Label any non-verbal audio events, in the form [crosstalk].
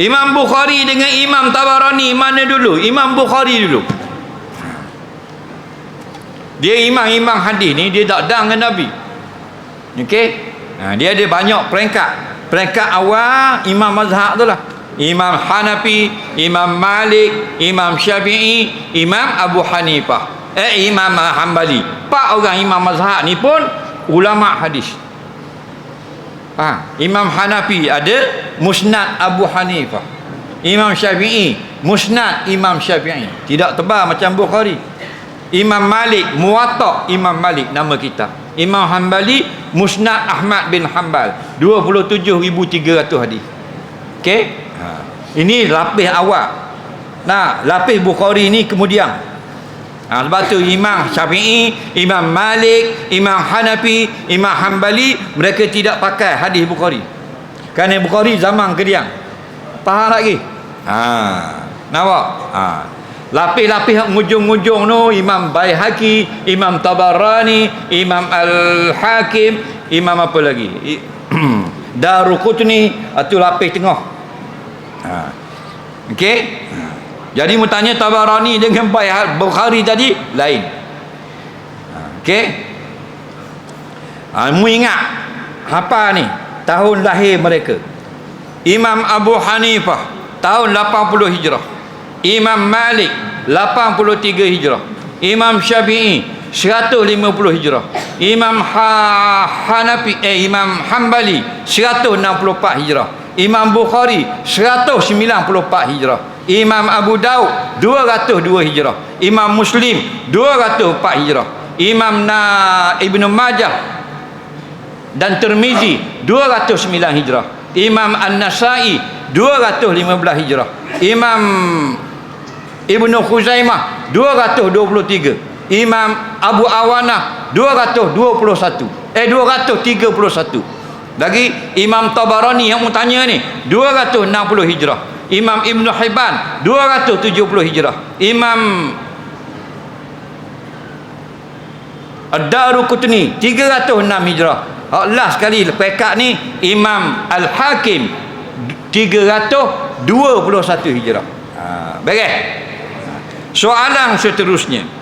Imam Bukhari dengan Imam Tabarani mana dulu? Imam Bukhari dulu. Dia imam-imam hadis ni dia tak dang dengan Nabi. Okey? Ha, dia ada banyak peringkat. Peringkat awal imam mazhab tu lah. Imam Hanafi, Imam Malik, Imam Syafi'i, Imam Abu Hanifah. Eh Imam Hanbali. Empat orang imam mazhab ni pun ulama hadis. Ha, Imam Hanafi ada Musnad Abu Hanifah. Imam Syafi'i, Musnad Imam Syafi'i. Tidak tebal macam Bukhari. Imam Malik, Muwatta Imam Malik nama kita. Imam Hanbali, Musnad Ahmad bin Hanbal. 27,300 hadis. Okey? Ha. Ini lapis awal. Nah, lapis Bukhari ni kemudian. Ha, sebab tu Imam Syafi'i, Imam Malik, Imam Hanafi, Imam Hanbali mereka tidak pakai hadis Bukhari. Kerana Bukhari zaman kediang. Faham lagi? Ha. Nampak? Ha. Lapis-lapis ujung-ujung tu Imam Baihaqi, Imam Tabarani, Imam Al-Hakim, Imam apa lagi? [clears throat] Daruqutni itu lapis tengah. Ha. Okey? Ha. Jadi mu tanya Tabarani dengan Baihaqi Bukhari tadi lain. Ha. Okey? Ha, mu ingat apa ni? Tahun lahir mereka. Imam Abu Hanifah tahun 80 Hijrah. Imam Malik 83 Hijrah. Imam Syafi'i 150 Hijrah. Imam ha Hanafi eh Imam Hanbali 164 Hijrah. Imam Bukhari 194 Hijrah. Imam Abu Daud 202 Hijrah. Imam Muslim 204 Hijrah. Imam Na Ibnu Majah dan Tirmizi 209 Hijrah. Imam An-Nasai 215 Hijrah. Imam Ibnu Khuzaimah 223. Imam Abu Awanah 221. Eh 231. Lagi Imam Tabarani yang mu tanya ni 260 Hijrah. Imam Ibnu Hibban 270 Hijrah. Imam Ad-Daruqutni 306 Hijrah. Allah sekali pekat ni Imam Al-Hakim 321 Hijrah. Ha, beres. Soalan seterusnya.